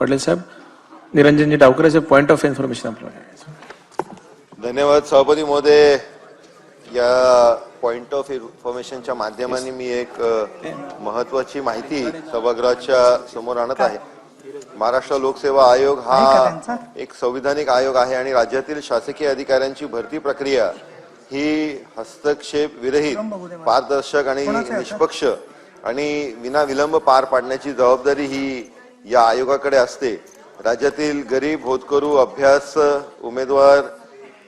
पाटील साहेब निरंजनजी डावकर साहेब पॉईंट ऑफ इन्फॉर्मेशन आपल्याला धन्यवाद सभापती महोदय. या पॉइंट ऑफ इन्फॉर्मेशनच्या माध्यमाने मी एक महत्वाची माहिती सभागृहाच्या समोर आणत आहे. महाराष्ट्र लोकसेवा आयोग हा एक संविधानिक आयोग आहे आणि राज्यातील शासकीय अधिकाऱ्यांची भरती प्रक्रिया ही हस्तक्षेप विरहित पारदर्शक आणि निष्पक्ष आणि विनाविलंब पार पाडण्याची जबाबदारी ही या आयोगाकडे असते. राज्यातील गरीब होतकरू अभ्यास उमेदवार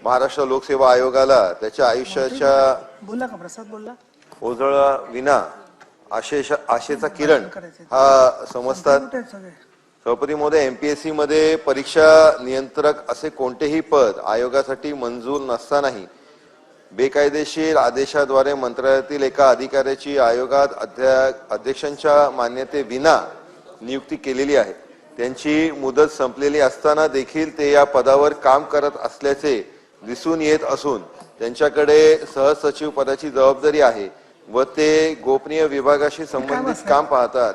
महाराष्ट्र लोकसेवा आयोगाला त्याच्या आयुष्याच्या बोलला का प्रसाद बोलला ओझळा विना आशेश आशेचा किरण हा समजतात. सभापती महोदय एमपीएससी मध्ये परीक्षा नियंत्रक असे कोणतेही पद आयोगासाठी मंजूर नसतानाही बेकायदेशीर आदेशाद्वारे मंत्रालयातील एका अधिकाऱ्याची आयोगात अध्या- अध्यक्षांच्या मान्यतेविना नियुक्ती केलेली आहे. त्यांची मुदत संपलेली असताना देखील ते या पदावर काम करत असल्याचे दिसून येत असून त्यांच्याकडे सहसचिव पदाची जबाबदारी आहे व ते गोपनीय विभागाशी संबंधित काम पाहतात.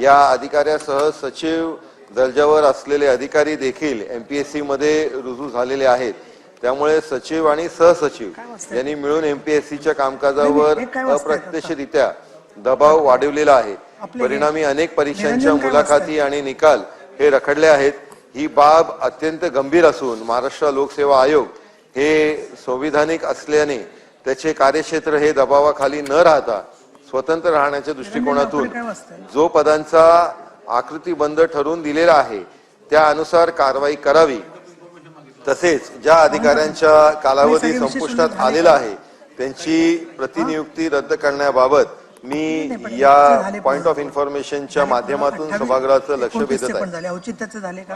या अधिकाऱ्यासह सचिव दर्जावर असलेले अधिकारी देखील एमपीएससी मध्ये रुजू झालेले आहेत. त्यामुळे सचिव आणि सहसचिव यांनी मिळून एमपीएससीच्या कामकाजावर हे काय वाचतायत आता? अप्रत्यक्षरित्या दबाव वाढवलेला आहे. परिणामी अनेक परीक्षांच्या मुलाखती आणि निकाल हे रखडले आहेत. ही बाब अत्यंत गंभीर असून महाराष्ट्र लोकसेवा आयोग हे संविधानिक असल्याने त्याचे कार्यक्षेत्र हे दबावाखाली न राहता स्वतंत्र राहण्याच्या दृष्टिकोनातून? जो पदांचा आकृतीबंध ठरवून दिलेला आहे त्या अनुसार कारवाई करावी. तसेच ज्या अधिकाऱ्यांच्या कालावधी संपुष्टात आलेला आहे त्यांची प्रतिनियुक्ती रद्द करण्याबाबत मी या पॉइंट ऑफ इन्फॉर्मेशनच्या माध्यमातून सभागृहाचं लक्ष वेधत आहे. झाले. औचित्याचे झाले का?